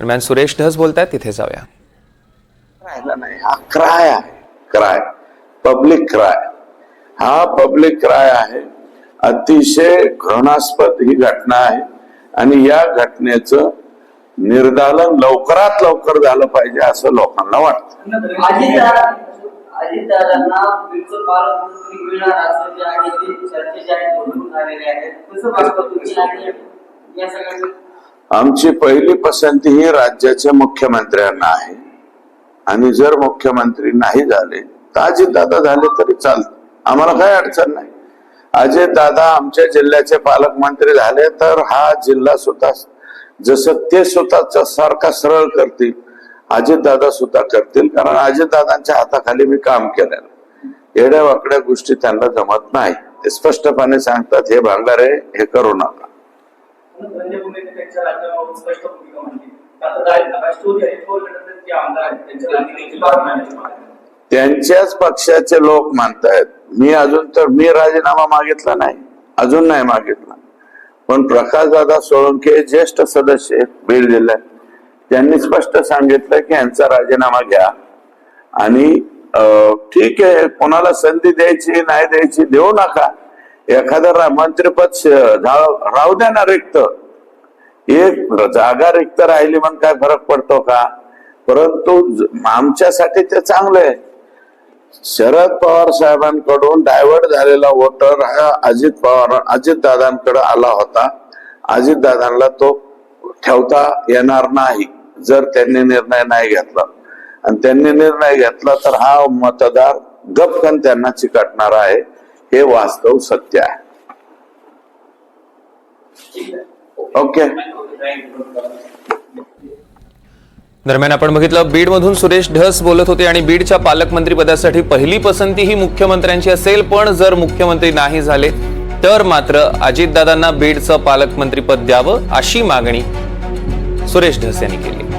दरम्यान सुरेश ढस बोलतायत तिथे जाऊया. राहिला नाही. हा क्राय आहे. क्राय. पब्लिक क्राय हा पब्लिक क्राय आहे. अतिशय घृणास्पद ही घटना आहे. आणि या घटनेचं निर्दालन लवकरात लवकर झालं पाहिजे असं लोकांना वाटतं. आमची पहिली पसंती ही राज्याच्या मुख्यमंत्र्यांना आहे. आणि जर मुख्यमंत्री नाही झाले तर अजितदादा झाले तरी चालत. आम्हाला काही अडचण नाही. अजितदादा आमच्या जिल्ह्याचे पालकमंत्री झाले तर हा जिल्हा सुद्धा जसं ते स्वतःचा सारखा सरळ करतील अजितदादा सुद्धा करतील. कारण अजितदादांच्या हाताखाली मी काम केलेलं. येड्या वाकड्या गोष्टी त्यांना जमत नाही. ते स्पष्टपणे सांगतात हे भांगारे हे करू नका. धनंजय मुंडे त्यांच्या राज्याबाबत स्पष्ट भूमिका मांडली. त्यांच्याच पक्षाचे लोक मानतायत. मी अजून तर मी राजीनामा मागितला नाही. अजून नाही मागितला. पण प्रकाश दादा सोळंके ज्येष्ठ सदस्य आहेत बीड जिल्ह्यात त्यांनी स्पष्ट सांगितलं की यांचा राजीनामा घ्या. आणि अं, ठीक आहे कोणाला संधी द्यायची नाही द्यायची देऊ नका. एखादं रा- मंत्रिपद श- राहू द्या ना रिक्त. एक जागा रिक्त राहिली म्हणून काय फरक पडतो का? परंतु ज- आमच्यासाठी ते चांगलं आहे शरद पवार साहेबांकडून डायव्हर्ट झालेला वोटर हा अजित पवार अजित दादांकडे आला होता. अजित दादांना तो ठेवता येणार नाही जर त्यांनी निर्णय नाही घेतला. आणि त्यांनी निर्णय घेतला तर हा मतदार गपकन त्यांना चिकटणार आहे. हे वास्तव सत्य आहे. ओके दरम्यान आपण बघितलं बीडमधून सुरेश ढस बोलत होते आणि बीडच्या पालकमंत्री पदासाठी पहिली पसंती ही मुख्यमंत्र्यांची असेल पण जर मुख्यमंत्री नाही झाले तर मात्र अजितदादांना बीडचं पालकमंत्रीपद द्यावं अशी मागणी सुरेश ढस यांनी केली.